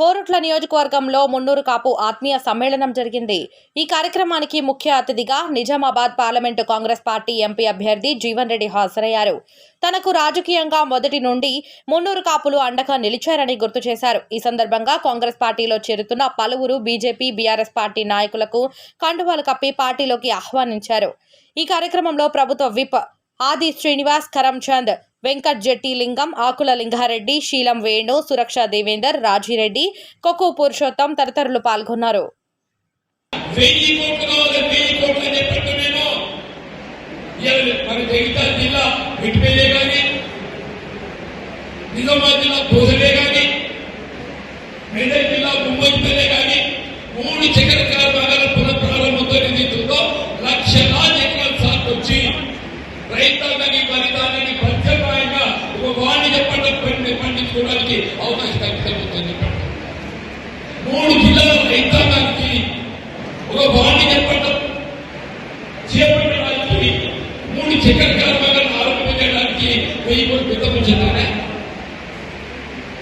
కోరుట్ల నియోజకవర్గంలో మున్నూరు కాపు ఆత్మీయ సమ్మేళనం జరిగింది. ఈ కార్యక్రమానికి ముఖ్య అతిథిగా Nizamabad parliament Congress party MP అభ్యర్థి జీవన్ రెడ్డి హాజరయ్యారు. తనకు రాజకీయంగా మొదటి నుండి మున్నూరు కాపులు అండగా నిలిచారని గుర్తు చేశారు. ఈ సందర్భంగా కాంగ్రెస్ పార్టీలో చేరుతున్న పలువురు బీజేపీ బీఆర్ఎస్ పార్టీ నాయకులకు కండువాలు కప్పి పార్టీలోకి ఆహ్వానించారు. ఈ కార్యక్రమంలో ప్రభుత్వ విప్ ఆది శ్రీనివాస్ కరంచంద్ వెంకట్ జెట్టి లింగం ఆకుల లింగారెడ్డి శీలం వేణు సురక్ష దేవేందర్ రాజిరెడ్డి కొక్కు పురుషోత్తం తదితరులు పాల్గొన్నారు. నిజామాబాద్ జిల్లా కానీ మెదక్ జిల్లా కానీ మూడు చక్కెర రైతాంగానికి ఫలితాన్ని ప్రత్యేకంగా ఒక వాణిజ్య పంట పండించుకోవడానికి అవకాశం కల్పిస్తుంది మూడు జిల్లాల రైతాంగానికి ఒక వాణిజ్య పంట చేపట్టడానికి మూడు చక్కెర కార్మికులను ఆరోపించడానికి వెయ్యి కోట్లు పెద్దపించారే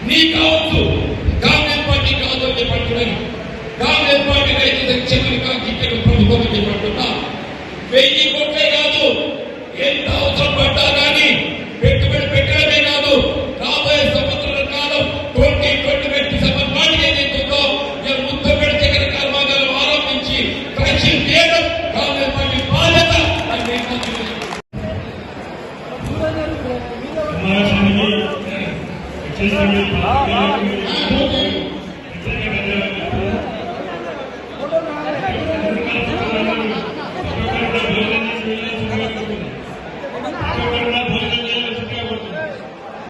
నీ కావచ్చు కాంగ్రెస్ పార్టీ కాదు అని చెప్పంటున్నాను. కాంగ్రెస్ పార్టీ రైతు సంక్షేమం కాంక్షించిన ప్రభుత్వం అని చెప్పంటున్నా. వెయ్యి కోట్ల 정말 재민이 재성이 박근혜